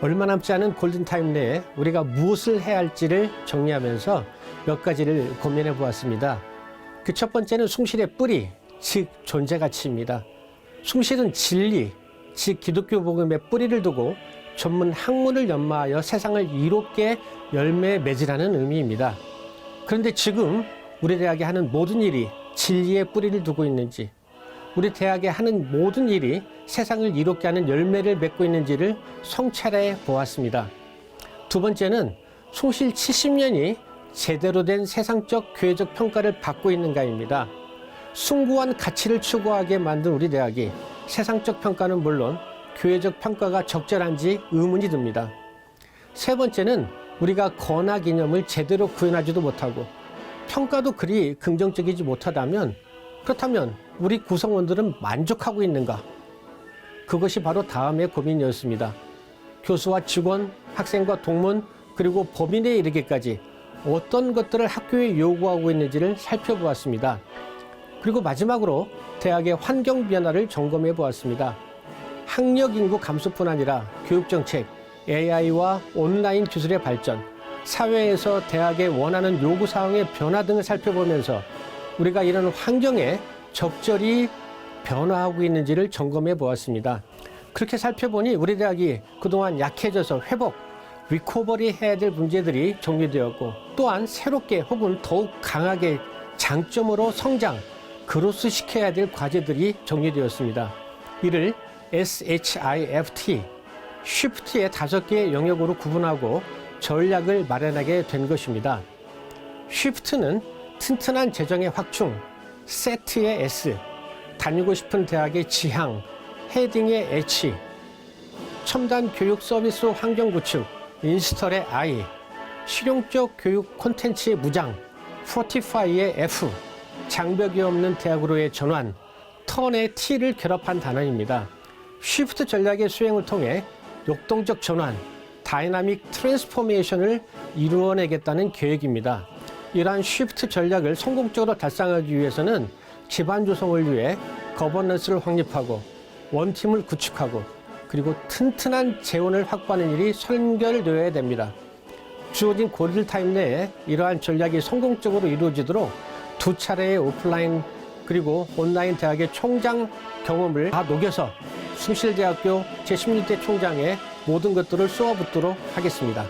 얼마 남지 않은 골든타임 내에 우리가 무엇을 해야 할지를 정리하면서 몇 가지를 고민해 보았습니다. 그 첫 번째는 숭실의 뿌리, 즉 존재 가치입니다. 숭실은 진리, 즉 기독교 복음의 뿌리를 두고 전문 학문을 연마하여 세상을 이롭게 열매 맺으라는 의미입니다. 그런데 지금 우리 대학에 하는 모든 일이 진리의 뿌리를 두고 있는지, 우리 대학에 하는 모든 일이 세상을 이롭게 하는 열매를 맺고 있는지를 성찰해 보았습니다. 두 번째는 송실 70년이 제대로 된 세상적 교회적 평가를 받고 있는가입니다. 숭고한 가치를 추구하게 만든 우리 대학이 세상적 평가는 물론 교회적 평가가 적절한지 의문이 듭니다. 세 번째는 우리가 건화 기념을 제대로 구현하지도 못하고 평가도 그리 긍정적이지 못하다면 그렇다면 우리 구성원들은 만족하고 있는가? 그것이 바로 다음의 고민이었습니다. 교수와 직원, 학생과 동문, 그리고 법인에 이르기까지 어떤 것들을 학교에 요구하고 있는지를 살펴보았습니다. 그리고 마지막으로 대학의 환경 변화를 점검해 보았습니다. 학력 인구 감소뿐 아니라 교육 정책, AI와 온라인 기술의 발전, 사회에서 대학의 원하는 요구 사항의 변화 등을 살펴보면서 우리가 이런 환경에 적절히 변화하고 있는지를 점검해 보았습니다. 그렇게 살펴보니 우리 대학이 그동안 약해져서 회복, 리코버리 해야 될 문제들이 정리되었고 또한 새롭게 혹은 더욱 강하게 장점으로 성장, 그로스 시켜야 될 과제들이 정리되었습니다. 이를 SHIFT, 쉬프트의 다섯 개의 영역으로 구분하고 전략을 마련하게 된 것입니다. 쉬프트는 튼튼한 재정의 확충, 세트의 S, 다니고 싶은 대학의 지향, 헤딩의 H, 첨단 교육 서비스 환경 구축, 인스톨의 I, 실용적 교육 콘텐츠의 무장, 포티파이의 F, 장벽이 없는 대학으로의 전환, 턴의 T를 결합한 단어입니다. 쉬프트 전략의 수행을 통해 역동적 전환, 다이나믹 트랜스포메이션을 이루어내겠다는 계획입니다. 이러한 쉬프트 전략을 성공적으로 달성하기 위해서는 기반 조성을 위해 거버넌스를 확립하고 원팀을 구축하고 그리고 튼튼한 재원을 확보하는 일이 선결되어야 됩니다. 주어진 고릴 타임 내에 이러한 전략이 성공적으로 이루어지도록 두 차례의 오프라인 그리고 온라인 대학의 총장 경험을 다 녹여서 숭실대학교 제16대 총장의 모든 것들을 쏘아붙도록 하겠습니다.